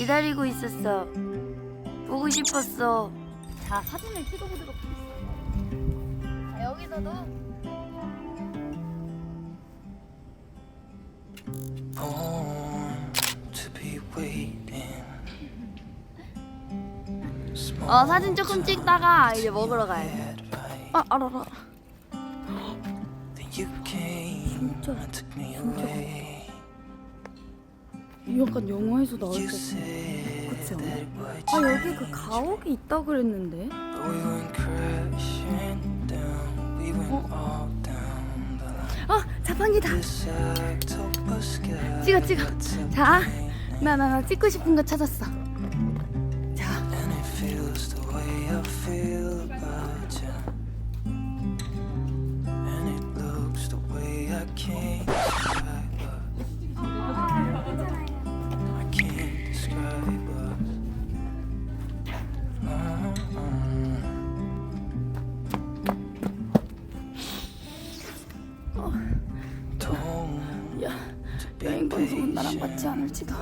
기다리고 있었어. 보고 싶었어. 자 사진을 찍어보도록 하겠습니다. 자, 여기서도. 어 사진 조금 찍다가 이제 먹으러 가요. Right, 아 알아 알아. then you came 이 약간 영화에서 나올 그쵸? that it would 아 여기 그 가옥이 있다 그랬는데. Line. 어 자판기다. 찍어 찍어. 자, 나 나 나 찍고 싶은 거 찾았어. 자, 방송은 나랑 맞지 않을지도.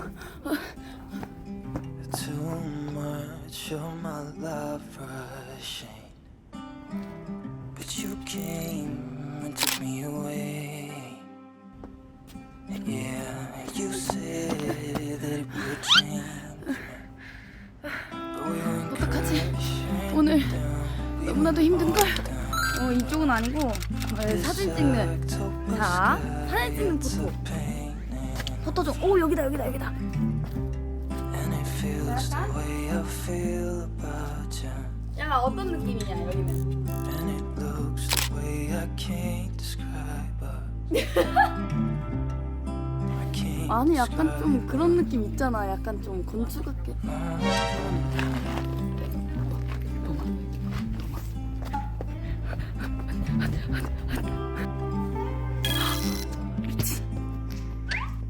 어떡하지? 오늘 너무나도 힘든 걸. 어 이쪽은 아니고 어, 사진 찍는. 자, 사진 찍는 포토. Pain, 포토 좀. 오 여기다 여기다 여기다. and it feels the way I feel about you. 야 어떤 느낌이냐 여기는. And it looks the way I can't describe it. I can't 아니 약간 좀 그런 느낌 있잖아. 약간 좀 건축 같게.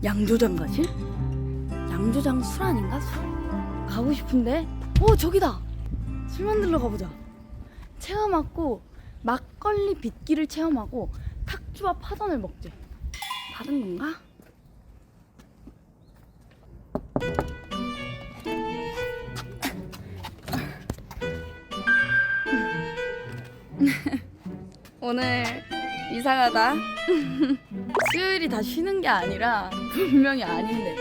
양조장 가실? 양조장 술 아닌가? 술? 가고 싶은데? 오 저기다! 술 만들러 가보자 체험하고 막걸리 빚기를 체험하고 탁주와 파전을 먹지 다른 건가? 오늘 이상하다. 수요일이 다 쉬는 게 아니라 분명히 아닌데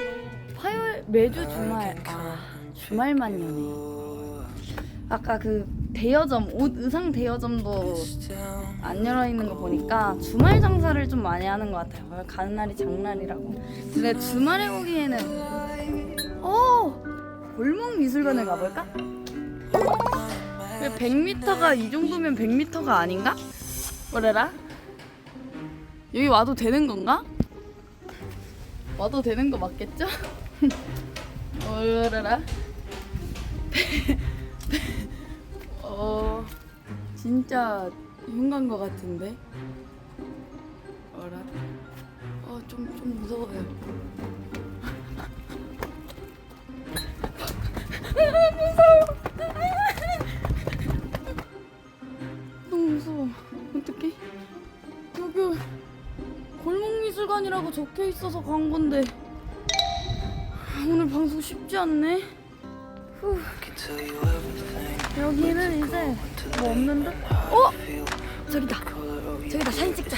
화요일 매주 주말 아 주말만 여네. 아까 그 대여점 옷 의상 대여점도 안 열어 있는 거 보니까 주말 장사를 좀 많이 하는 것 같아요. 가는 날이 장날이라고. 근데 주말에 오기에는 어 골목 미술관을 가볼까? 100m가 이 정도면 100m가 아닌가? 뭐래라? 여기 와도 되는 건가? 와도 되는 거 맞겠죠? 뭐래라? 어 진짜 흉간 거 같은데? 어라? 어 좀 좀 무서워요. 골목미술관이라고 적혀 있어서 간 건데 오늘 방송 쉽지 않네. 후. 여기는 이제 뭐 없는데? 어? 저기다. 저기다 사진 찍자.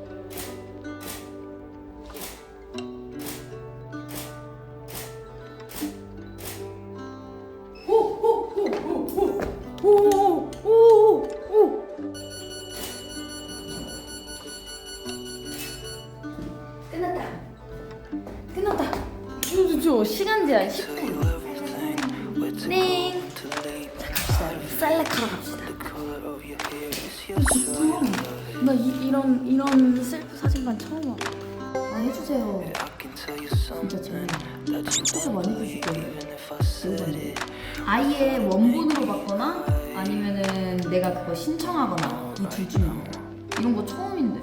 5초 시간 제한 10분 everything. We're too 땡 too late. 셀렉하러 갑시다 hair is your soul. 나 이, 이런 이런 셀프 사진관 처음 와아 해주세요. That you 진짜 많이 said it. 아예 원본으로 받거나 아니면은 내가 그거 신청하거나 이 둘 중에 하나. 이런 거 처음인데